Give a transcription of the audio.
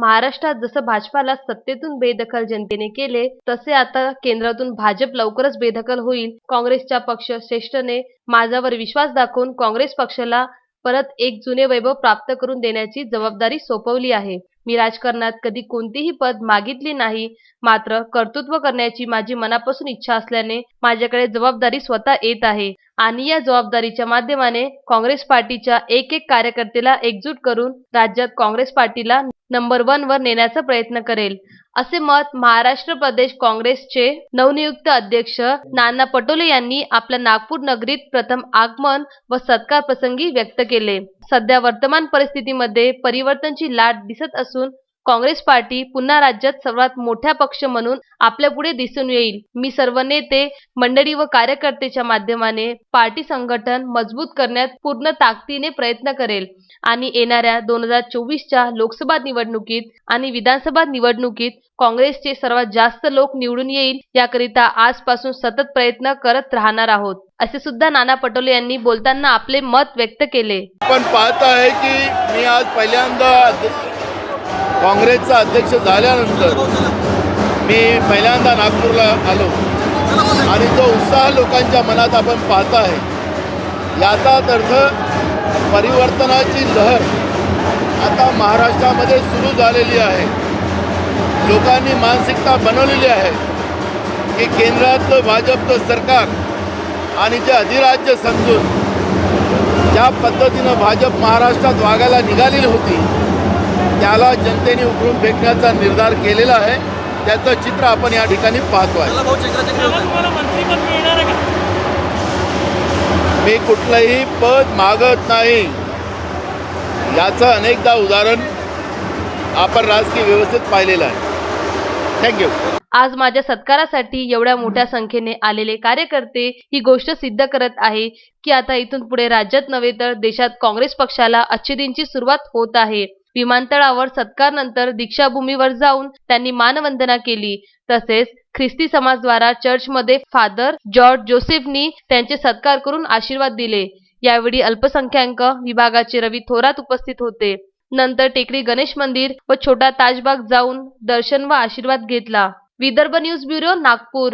महाराष्ट्रात जसं भाजपाला सत्तेतून बेदखल जनतेने केले तसे आता केंद्रातून भाजप लवकरच बेदखल होईल. काँग्रेसच्या पक्ष श्रेष्ठने माझ्यावर विश्वास दाखवून काँग्रेस पक्षाला परत एक जुने वैभव प्राप्त करून देण्याची जबाबदारी सोपवली आहे. मी राजकारणात कधी कोणतीही पद मागितली नाही मात्र कर्तृत्व करण्याची माझी मनापासून इच्छा असल्याने माझ्याकडे जबाबदारी स्वतः येत आहे. आणि या जबाबदारीच्या माध्यमाने काँग्रेस पार्टीच्या एक एक कार्यकर्त्याला एकजूट करून राज्यात काँग्रेस पार्टीला नंबर वन वर नेण्याचा प्रयत्न करेल. असे मत महाराष्ट्र प्रदेश काँग्रेसचे नवनियुक्त अध्यक्ष नाना पटोले यांनी आपल्या नागपूर नगरीत प्रथम आगमन व सत्कार प्रसंगी व्यक्त केले. सध्या वर्तमान परिस्थितीमध्ये परिवर्तनची लाट दिसत असून काँग्रेस पार्टी पुन्हा राज्यात सर्वात मोठा पक्ष म्हणून आपल्या पुढे दिसून येईल. मी सर्व नेते मंडळी व कार्यकर्त्याच्या माध्यमाने पार्टी संघटन मजबूत करण्यात पूर्ण ताकदीने प्रयत्न करेल. आणि येणाऱ्या दोन हजार चोवीसच्या लोकसभा निवडणुकीत आणि विधानसभा निवडणुकीत काँग्रेसचे सर्वात जास्त लोक निवडून येईल याकरिता आजपासून सतत प्रयत्न करत राहणार आहोत. असे सुद्धा नाना पटोले यांनी बोलताना आपले मत व्यक्त केले. आपण पाहत आहे की मी आज पहिल्यांदा काँग्रेसचा अध्यक्ष झाल्यानंतर मी पहिल्यांदा नागपूरला आलो. आणि जो उत्साह लोकांच्या मनात आपण पाहत आहे याचाच अर्थ परिवर्तनाची लहर आता महाराष्ट्रामध्ये सुरू झालेली आहे. लोकांनी मानसिकता बनवलेली आहे की केंद्रातलं भाजपचं सरकार आणि जे अधिराज्य समजून ज्या पद्धतीनं भाजप महाराष्ट्रात वागायला निघालेली होती त्याला जनतेने उकळून फेकण्याचा निर्धार केलेला आहे. त्याचं चित्र आपण या ठिकाणी पाहतो आहे मी कुठलंही पद मागत नाही. याचं अनेकदा उदाहरण आपण राजकीय व्यवस्थेत पाहिलेलं आहे. थँक्यू आज माझ्या सत्कारासाठी एवढ्या मोठ्या संख्येने आलेले कार्यकर्ते ही गोष्ट सिद्ध करत आहे की आता इथून पुढे राज्यात नव्हे तर देशात काँग्रेस पक्षाला अच्छे दिनची सुरुवात होत आहे. विमानतळावर सत्कारनंतर दीक्षाभूमीवर जाऊन त्यांनी मानवंदना केली. तसेच ख्रिस्ती समाजद्वारा चर्चमध्ये फादर जॉर्ज जोसेफनी त्यांचे सत्कार करून आशीर्वाद दिले. यावेळी अल्पसंख्याक विभागाचे रवी थोरात उपस्थित होते. नंतर टेकडी गणेश मंदिर व छोटा ताजबाग जाऊन दर्शन व आशीर्वाद घेतला. Vidarbha news bureau Nagpur.